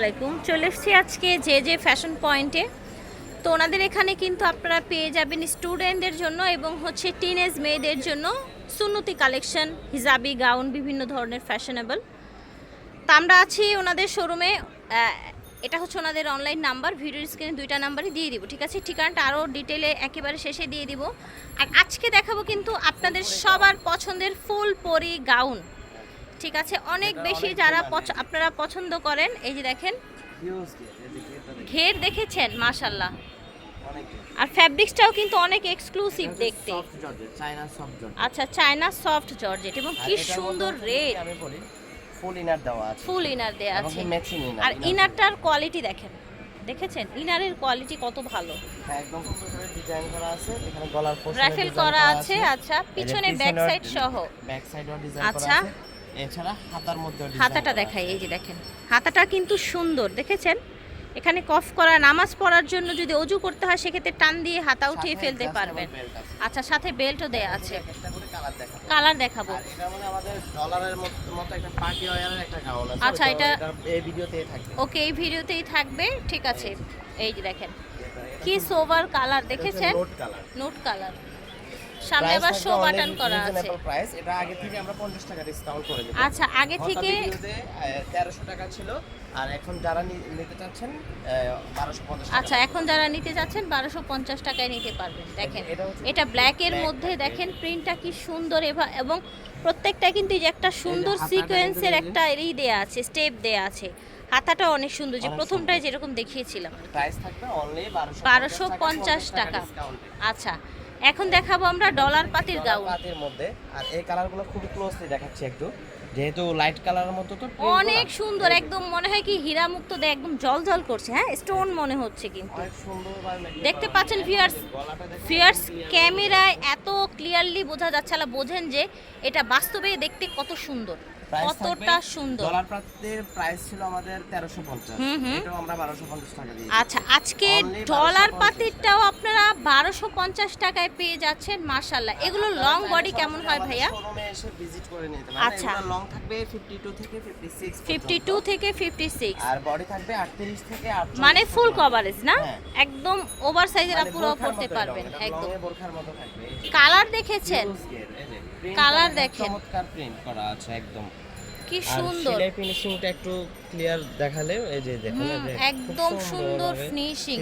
আলাইকুম। চলে এসেছি আজকে যে যে ফ্যাশন পয়েন্টে তো ওনাদের এখানে কিন্তু আপনারা পেয়ে যাবেন স্টুডেন্টদের জন্য এবং হচ্ছে টিনেজ মেয়েদের জন্য সুন্নতি কালেকশন হিজাবি গাউন বিভিন্ন ধরনের ফ্যাশনেবল তা আমরা আছি ওনাদের শোরুমে এটা হচ্ছে ওনাদের অনলাইন নাম্বার ভিডিও স্ক্রিনে দুইটা নাম্বারই দিয়ে দিব, ঠিক আছে? ঠিকানাটা আরও ডিটেলে একেবারে শেষে দিয়ে দিব। আর আজকে দেখাবো কিন্তু আপনাদের সবার পছন্দের ফুল পরি গাউন ঠিক আছে অনেক বেশি যারা আপনারা পছন্দ করেন এই যে দেখেন। ঘের দেখেছেন মাশাল্লাহ আর ফ্যাব্রিক্সটাও কিন্তু অনেক এক্সক্লুসিভ দেখতে। আচ্ছা চায়না সফট জর্জেট এবং কি সুন্দর রেড ফুল ইনার দেওয়া আছে। ফুল ইনার দেওয়া আছে। আর ইনারটার কোয়ালিটি দেখেন। দেখেছেন? ইনারের কোয়ালিটি কত ভালো। একদম সুন্দর করে ডিজাইন করা আছে এখানে গলার রাফেল করা আছে আচ্ছা পিছনে ব্যাক সাইড সহ। ব্যাক সাইডেও ডিজাইন আচ্ছা। করা আছে। এছাড়া হাতার ডিজাইন হাতাটা দেখাই এই যে দেখেন। হাতাটা কিন্তু সুন্দর দেখেছেন? এখানে কফ করা নামাজ পড়ার জন্য যদি অজু করতে হয় সেক্ষেত্রে টান দিয়ে হাতা উঠিয়ে ফেলতে পারবেন। আচ্ছা সাথে বেল্টও দেয়া আছে। কালার দেখাবো। মধ্যে আছে। আচ্ছা, এটা- ওকে এই ভিডিওতেই থাকবে ঠিক আছে। এই যে। দেখেন। কি সোভার কালার দেখেছেন? নোট কালার নোট কালার সামনে আবার শো বাটন করা আছে। প্রাইস এটা আগে থেকে আমরা 50 টাকা ডিসকাউন্ট করে দেব আচ্ছা আগে থেকে তেরোশো টাকা ছিল আর এখন যারা নিতে চাচ্ছেন বারোশো পঞ্চাশ আচ্ছা এখন যারা নিতে যাচ্ছেন বারোশো পঞ্চাশ টাকায় নিতে পারবেন। দেখেন এটা এটা ব্ল্যাকের মধ্যে দেখেন প্রিন্টটা কি সুন্দর এবং প্রত্যেকটা কিন্তু এই যে একটা সুন্দর সিকোয়েন্সের একটা ই দেয়া আছে স্টেপ দেয়া আছে। হাতাটা অনেক সুন্দর যে প্রথমটায় যেরকম দেখিয়েছিলাম প্রাইস থাকবে অনলি বারোশো বারোশো পঞ্চাশ টাকা আচ্ছা এখন দেখাবো আমরা ডলার পাতির গাউন। পাতির মধ্যে। আর এই কালারগুলো খুবই ক্লোজলি দেখাচ্ছি একটু। যেহেতু লাইট কালারের মতো তো অনেক সুন্দর একদম মনে হয় কি হীরা মুক্ত দিয়ে একদম জল জল করছে হ্যাঁ? স্টোন মনে হচ্ছে কিন্তু। দেখতে পাচ্ছেন ভিউয়ার্স ভিউয়ার্স ক্যামেরায় এত ক্লিয়ারলি বোঝা যাচ্ছে না বোঝেন যে এটা বাস্তবে দেখতে কত সুন্দর। কতটা সুন্দর? ডলার প্রাপ্তির প্রাইস ছিল আমাদের তেরোশো পঞ্চাশ। হুম, হুম। এটাও আমরা বারোশো পঞ্চাশ টাকা দিই আচ্ছা আজকে ডলার পাতিরটাও আপনারা বারোশো পঞ্চাশ টাকায় পেয়ে যাচ্ছেন মার্শাল্লাহ এগুলো লং বডি কেমন হয় ভাইয়া? শোরুমে এসে ভিজিট করে নিতে আচ্ছা। আচ্ছা লং থাকবে 52 থেকে 56 ফিফটি টু থেকে ফিফটি সিক্স আর বডি থাকবে 38 থেকে 48 মানে ফুল কভারেজ না? হ্যাঁ। একদম ওভার সাইজের আপুরাও পড়তে পারবেন একদম। কালার দেখেছেন? টা দেখেন। চমৎকার প্রিন্ট করা আছে একদম। কি সুন্দর। সেলাই ফিনিশিংটা একটু ক্লিয়ার দেখালে এই যে দেখুন একদম সুন্দর ফিনিশিং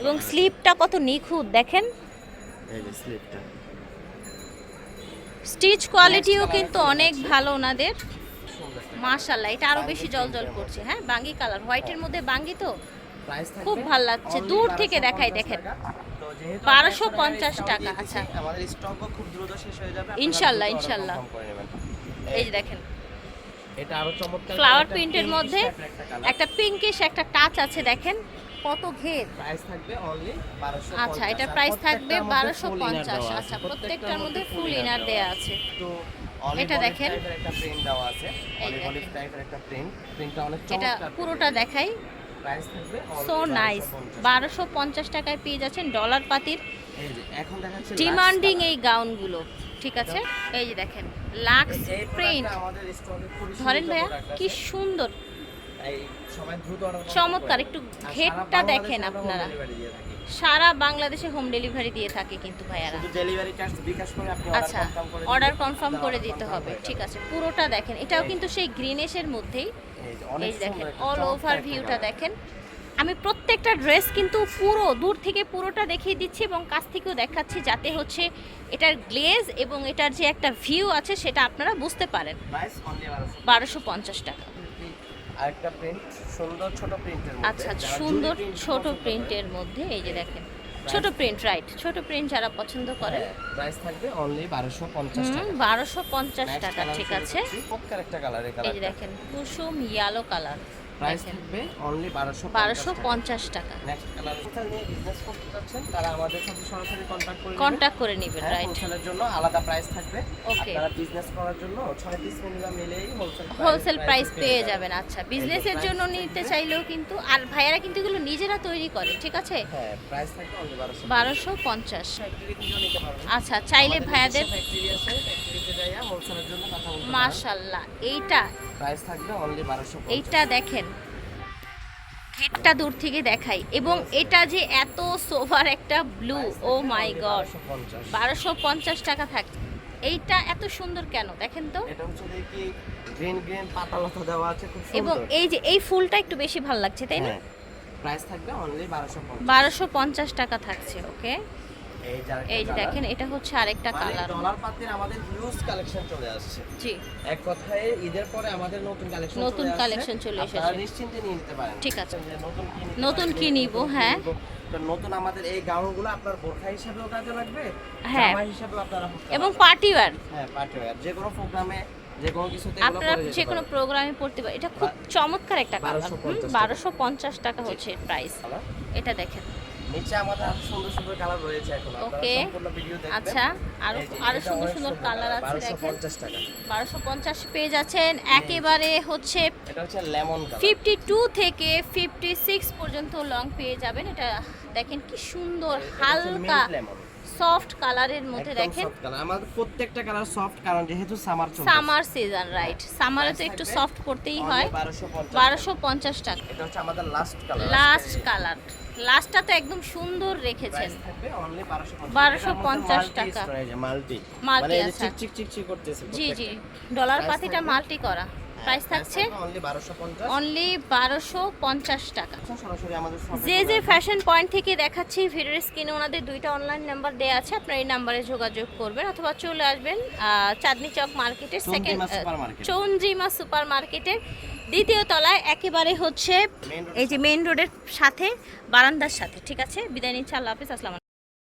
এবং স্লিপটা কত নিখুঁত দেখেন। এই যে স্লিপটা স্টিচ কোয়ালিটিও কিন্তু অনেক ভালো ওনাদের। মাশাল্লাহ এটা আরও বেশি বাঙ্গি জল জল print এর করছে হ্যাঁ বাঙ্গি কালার হোয়াইটের মধ্যে বাঙ্গি তো? খুব ভালো লাগছে। দূর থেকে 1250 দেখাই দেখেন। তো যেহেতু 1250 টাকা, আচ্ছা। আমাদের স্টকও খুব দ্রুত শেষ হয়ে যাবে ইনশাল্লাহ, ইনশাল্লাহ। এই যে দেখেন। এটা আরও চমৎকার ফ্লাওয়ার প্রিন্টের মধ্যে একটা পিঙ্কিশ একটা টাচ আছে দেখেন। কত ঘের? প্রাইস থাকবে only 1250 আচ্ছা এটা প্রাইস থাকবে প্রত্যেকটার মধ্যে বারোশো full inner পঞ্চাশ দেওয়া আছে। আচ্ছা প্রত্যেকটার মধ্যে ফুল ইনার দেয়া আছে। একটু এটা দেখেন। একটা প্রিন্ট দেওয়া আছে। অলিভ অলিভ টাইপের একটা প্রিন্ট প্রিন্টটা অনেক এটা পুরোটা দেখাই। সো নাইস বারোশো পঞ্চাশ। টাকায় পেয়ে যাচ্ছেন ডলার পাতির ডিমান্ডিং এই গাউনগুলো ঠিক আছে? এই যে দেখেন লাক্স প্রিন্ট ধরেন ভাইয়া কি সুন্দর। চমৎকার, একটু ঘেরটা দেখেন আপনারা। সারা বাংলাদেশে হোম ডেলিভারি দিয়ে থাকে কিন্তু ভাইয়ারা। আচ্ছা অর্ডার কনফার্ম করে দিতে হবে ঠিক আছে পুরোটা দেখেন। এটাও কিন্তু সেই গ্রিনেশের মধ্যেই এই দেখেন অল ওভার ভিউটা দেখেন। আমি প্রত্যেকটা ড্রেস কিন্তু পুরো দূর থেকে পুরোটা দেখিয়ে দিচ্ছি এবং কাছ থেকেও দেখাচ্ছি যাতে হচ্ছে এটার গ্লেজ এবং এটার যে একটা ভিউ আছে সেটা আপনারা বুঝতে পারেন। প্রাইস অনলি 1200 বারোশো পঞ্চাশ টাকা। আরেকটা প্রিন্ট সুন্দর ছোট প্রিন্টের মধ্যে। আচ্ছা সুন্দর ছোট প্রিন্টের মধ্যে এই যে দেখেন। ছোট প্রিন্ট রাইট ছোট প্রিন্ট যারা পছন্দ করে হ্যাঁ, প্রাইস থাকবে অনলি 1250 টাকা। বারোশো পঞ্চাশ Next টাকা ঠিক আছে। করছি। চমৎকার একটা কালার এই এই দেখেন কুসুম ইয়েলো কালার প্রাইস থাকবে অনলি 1250 বারোশো পঞ্চাশ টাকা। নেক্সট কালার নিয়ে বিজনেস করতে চাচ্ছেন তারা আমাদের সাথে সরাসরি কন্ট্যাক্ট করে। কন্ট্যাক্ট করে নেবেন হ্যাঁ, রাইট হোলসেলের জন্য আলাদা প্রাইস থাকবে। Okay. আপনারা বিজনেস করার জন্য 6 piece minimum wholesale wholesale price পেয়ে যাবেন। আচ্ছা। বিজনেসের জন্য নিতে চাইলেও কিন্তু আর ভাইয়ারা কিন্তু এগুলো নিজেরা তৈরি করে ঠিক আছে? হ্যাঁ প্রাইস থাকবে অনলি 1200 বারোশো পঞ্চাশ। আচ্ছা চাইলে ভাইয়াদের ফ্যাক্টরি আছে ফ্যাক্টরিতে যাইয়া হোলসেলের জন্য কথা মাশাল্লাহ এইটা? প্রাইস থাকবে অনলি 1250 এইটা দেখেন ঘেরটা দূর থেকে দেখাই। এবং এটা যে এত সোভার একটা ব্লু ও মাই গড বারোশো পঞ্চাশ। বারোশো পঞ্চাশ টাকা থাকে। এইটা এত সুন্দর কেন দেখেন তো? এটা হচ্ছে গ্রিন গ্রিন পাতা লতা দেওয়া আছে খুব এবং এই যে এই ফুলটা একটু বেশি ভালো লাগছে তাই না? প্রাইস থাকবে অনলি বারোশো পঞ্চাশ। বারোশো পঞ্চাশ টাকা থাকছে ওকে এই যে। দেখেন এটা হচ্ছে আরেকটা মানে কালার ডলার পাতির আমাদের হিউজ কালেকশন চলে আসছে। জি। এক কথায় ঈদের পরে আমাদের নতুন কালেকশন নতুন collection চলে এসেছে। আপনারা নিশ্চিন্তে নিয়ে নিতে পারেন। ঠিক আছে। নতুন কি নতুন কি নিব, হ্যাঁ। তো নতুন আমাদের এই গাউনগুলো আপনার বোরখা হিসেবেও কাজে লাগবে হ্যাঁ। জামা হিসেবেও আপনারা এবং পার্টি ওয়্যার হ্যাঁ পার্টি ওয়্যার যে কোনো প্রোগ্রামে যে কোনো কিছুতে আপনারা যে কোনো প্রোগ্রামে পড়তে পারেন। এটা খুব চমৎকার একটা কালার 1250 টাকা। বারোশো পঞ্চাশ টাকা হচ্ছে প্রাইস। এটা দেখেন। নিচে আমাদের সুন্দর সুন্দর কালার রয়েছে এখন। আপনারা Okay. সম্পূর্ণ ভিডিও দেখবেন। আচ্ছা, আরো- আরও সুন্দর সুন্দর কালার আছে দেখেন। 1250 টাকা। বারোশো পঞ্চাশ পেয়ে যাচ্ছেন। একেবারে হচ্ছে এটা হচ্ছে লেমন কালার। ফিফটি টু থেকে ফিফটি সিক্স পর্যন্ত লং পেয়ে যাবেন। এটা দেখেন কি সুন্দর হালকা সফট কালারের মধ্যে দেখেন। সফট কালার আমাদের প্রত্যেকটা কালার সফট কারণ যেহেতু সামার চলছে সামার সিজন রাইট সামারে তো একটু সফট করতেই হয়। 1250 বারোশো পঞ্চাশ টাকা। এটা হচ্ছে আমাদের লাস্ট কালার লাস্ট কালার লাস্টটা তো একদম সুন্দর রেখেছেন। 1250 1250 টাকা। মাল্টি মানে চিক চিক চিক করতেছে জি জি। ডলার পাতিটা মাল্টি করা। প্রাইস থাকছে অনলি বারোশো পঞ্চাশ। টাকা। যে যে ফ্যাশন পয়েন্ট থেকে দেখাচ্ছি ভিডিওর স্ক্রিনে ওনাদের দুইটা অনলাইন নাম্বার দেওয়া আছে আপনারা এই নাম্বারে যোগাযোগ করবেন অথবা চলে আসবেন আহ, চাঁদনি চক মার্কেটের সেকেন্ড চৌন্দ্রিমা সুপার মার্কেটের দ্বিতীয় তলায় একেবারে হচ্ছে এই যে মেইন রোডের সাথে বারান্দার সাথে। ঠিক আছে বিদায় নিচ্ছি আল্লাহ হাফিজ আসসালাম